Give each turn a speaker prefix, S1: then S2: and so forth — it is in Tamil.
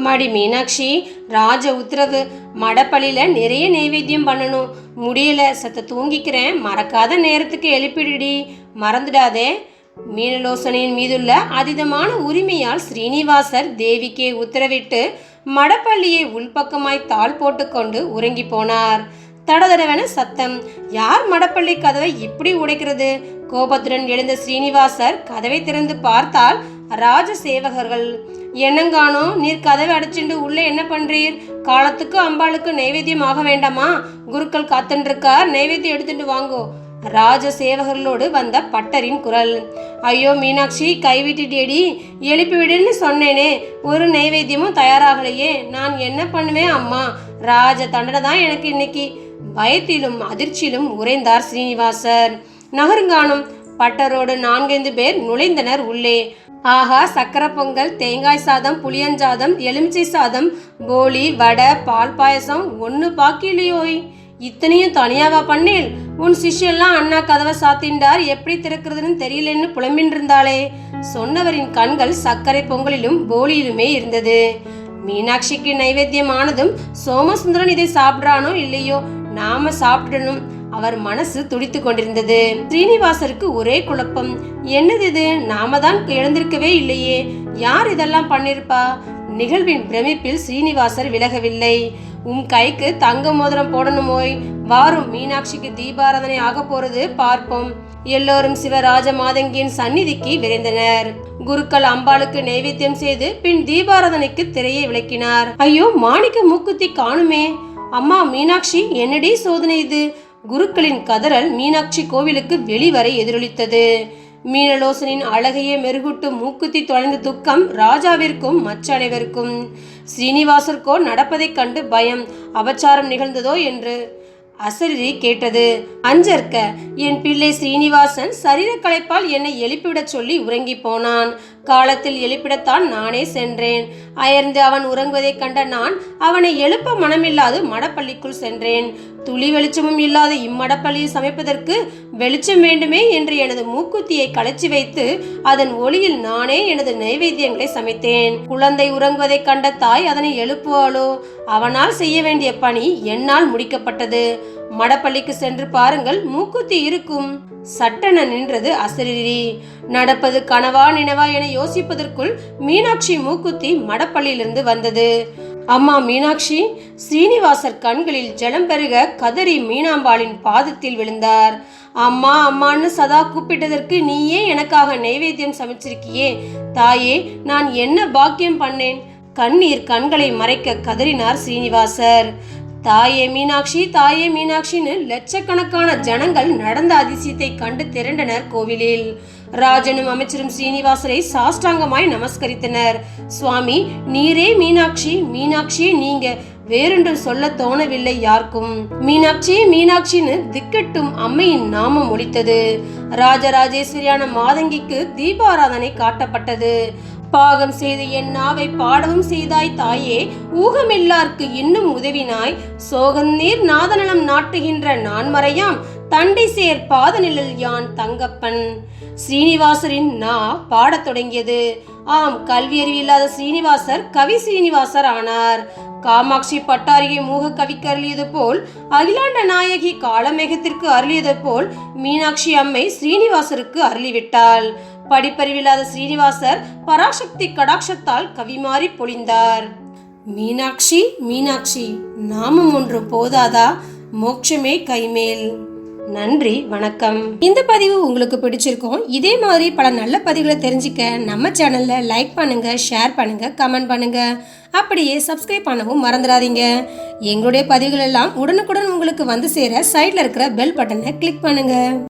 S1: குமாரி மீனாட்சி ராஜ உத்தரவு. மடப்பள்ளியில் நிறைய நைவேத்தியம் பண்ணணும். முடியல சத்த தூங்கிக்கிறேன். மறக்காத நேரத்துக்கு எழுப்பிடுடி. மறந்துடாதே. மீனலோசனையின் மீதுள்ள அதீதமான உரிமையால் ஸ்ரீனிவாசர் தேவிக்கே உத்தரவிட்டு மடப்பள்ளியை உள்பக்கமாய் தாள் போட்டுக்கொண்டு உறங்கி போனார். தடதடவென சத்தம். யார் மடப்பள்ளி கதவை இப்படி உடைக்கிறது? கோபத்துடன் எழுந்த ஸ்ரீனிவாசர் கதவை திறந்து பார்த்தால் ராஜ சேவகர்கள் என்னங்கானோ நீர் கதவை அடைச்சிண்டு உள்ளே என்ன பண்றீர்? காலத்துக்கு அம்பாளுக்கு நைவேத்தியம் ஆக வேண்டாமா? குருக்கள் காத்துருக்கார் நைவேத்தியம் எடுத்துட்டு வாங்கோ. ராஜ சேவகர்களோடு வந்த பட்டரின் குரல். ஐயோ மீனாட்சி கைவிட்டுட்டேடி எழுப்பிவிடுன்னு சொன்னேனே. ஒரு நைவேத்தியமும் தயாராகலையே. நான் என்ன பண்ணுவேன் அம்மா? ராஜ தண்டனை தான் எனக்கு இன்னைக்கு. பயத்திலும் அதிர்ச்சியிலும் உறைந்தார் ஸ்ரீனிவாசர் நகருங்கானும் பட்டரோடு நான்கைந்து பேர் நுழைந்தனர் உள்ளே. ஆஹா சக்கர பொங்கல் தேங்காய் சாதம் புளியஞ்சாதம் எலுமிச்சை சாதம் போலி வடை பால் பாயசம் ஒன்று பாக்கிலையோய் இத்தனையும் தனியாவா பண்ணேன் உன் சிஷ்யெல்லாம் அண்ணா கதவை சாத்தின்றார் எப்படி திறக்கிறதுன்னு தெரியலன்னு புலம்பின் இருந்தாளே சொன்னவரின் கண்கள் சர்க்கரை பொங்கலிலும் போலியிலுமே இருந்தது. மீனாட்சிக்கு நைவேத்தியம் ஆனதும் சோமசுந்தரன் இதை சாப்பிட்றானோ இல்லையோ? நாம சாப்பிடணும். அவர் மனசு துடித்து கொண்டிருந்தது. ஸ்ரீனிவாசருக்கு ஒரே குழப்பம். என்னது இது? நாம தான் எழுந்திருக்கவே இல்லையே. யார் இதெல்லாம் பண்ணிருப்பா? நிகழ்வின் பிரமிப்பில் ஸ்ரீனிவாசர் விலகவில்லை. உன் கைக்கு தங்க மோதிரம் போடணுமோய். வாரும் மீனாட்சிக்கு தீபாராதனை ஆக போறது பார்ப்போம். எல்லோரும் சிவராஜ மாதங்கியின் சந்நிதிக்கு விரைந்தனர். குருக்கள் அம்பாளுக்கு நைவேத்தியம் செய்து பின் தீபாராதனைக்கு திரையை விளக்கினார். ஐயோ மாணிக்க மூக்குத்தி காணுமே. அம்மா மீனாட்சி என்னடி சோதனை இது? குருக்களின் கதறல் மீனாட்சி கோவிலுக்கு வெளிவரை எதிரொலித்தது. மீனலோசனின் அழகையே மெருகூட்டும் மூக்குத்தி தொலைந்த துக்கம் ராஜாவிற்கும் மற்ற அனைவருக்கும் நடப்பதைக் கண்டு பயம் அபச்சாரம் நிகழ்ந்ததோ என்று அசரிரி கேட்டது. அஞ்சற்க என் பிள்ளை ஸ்ரீனிவாசன் சரீர களைப்பால் என்னை எழுப்பிவிடச் சொல்லி உறங்கி போனான். காலத்தில் எழுப்பிடத்தான் நானே சென்றேன். அயர்ந்து அவன் உறங்குவதைக் கண்ட நான் அவனை எழுப்ப மனமில்லாது மடப்பள்ளிக்குள் சென்றேன். துளி வெளிச்சமும் இல்லாத இம்மடப்பள்ளியில் சமைப்பதற்கு வெளிச்சம் வேண்டுமே என்று எனது மூக்குத்தியை களைச்சி வைத்து அதன் ஒளியில் நானே எனது நைவேத்தியங்களை சமைத்தேன். குழந்தை உறங்குவதைக் கண்ட தாய் அதனை எழுப்புவாளோ? அவனால் செய்ய வேண்டிய பணி என்னால் முடிக்கப்பட்டது. மடப்பள்ளிக்கு சென்று பாருங்கள் மூக்குத்தி இருக்கும். சட்டென நின்றது அசரிரி. நடப்பது கனவா நினவா என யோசிப்பதற்குள் மீனாட்சி மூக்குத்தி மடப்பள்ளியிலிருந்து வந்தது. அம்மா மீனாட்சி ஸ்ரீனிவாசர் கண்களில் ஜலம் பெருக கதறி மீனாம்பாளின் பாதத்தில் விழுந்தார். அம்மா அம்மான்னு சதா கூப்பிட்டதற்கு நீயே எனக்காக நைவேத்தியம் சமைச்சிருக்கியே. தாயே நான் என்ன பாக்கியம் பண்ணேன்? கண்ணீர் கண்களை மறைக்க கதறினார் ஸ்ரீனிவாசர். தாயே மீனாட்சி தாயே மீனாட்சின்னு லட்சக்கணக்கான ஜனங்கள் நடந்த அதிசயத்தை கண்டு திரண்டனர் கோவிலில். ராஜனும் அமைச்சரும் ஸ்ரீனிவாசரை சாஷ்டாங்கமாய் நமஸ்கரித்தனர். சுவாமி நீரே மீனாட்சி மீனாட்சி நீங்க. வேறென்று சொல்ல தோணவில்லை யாருக்கும். மீனாட்சி மீனாட்சின்னு திக்கட்டும் அம்மையின் நாமம் ஒழித்தது ராஜராஜேஸ்வரியான மாதங்கிக்கு தீபாராதனை காட்டப்பட்டது. பாகம் செய்து என் நாவை பாடவும் செய்தாய் தாயே ஊகமில்லார்க்கு இன்னும் உதவினாய். சோகநீர் நாதநலம் நாட்டுகின்ற நான்மறையாம் தண்டை சேர் பாதநிழல் யான் தங்கப்பன். ஸ்ரீனிவாசரின் நா பாடத் தொடங்கியது. ஆம் கல்வி அறிவு இல்லாத ஸ்ரீனிவாசர் கவி ஸ்ரீனிவாசர் ஆனார். காமாட்சி பட்டாரியை மூக கவிக்கு அருளியது போல் அகிலாண்ட நாயகி காலமேகத்திற்கு அருளியது போல் மீனாட்சி அம்மை ஸ்ரீனிவாசருக்கு அருளிவிட்டாள். படிப்பறிவில்லாத ஸ்ரீனிவாசர் பராசக்தி கடாட்சத்தால் கவிமாறி பொழிந்தார். மீனாட்சி மீனாட்சி நாமம் ஒன்று போதாதா? மோட்சமே கைமேல். நன்றி வணக்கம். இந்த பதிவு உங்களுக்கு பிடிச்சிருக்கும் இதே மாதிரி பல நல்ல பதிவுகளை தெரிஞ்சுக்க நம்ம சேனல்ல லைக் பண்ணுங்க ஷேர் பண்ணுங்க கமெண்ட் பண்ணுங்க. அப்படியே சப்ஸ்கிரைப் பண்ணவும் மறந்துடாதீங்க. எங்களுடைய பதிவுகள் எல்லாம் உடனுக்குடன் உங்களுக்கு வந்து சேர சைடில் இருக்கிற பெல் பட்டனை கிளிக் பண்ணுங்க.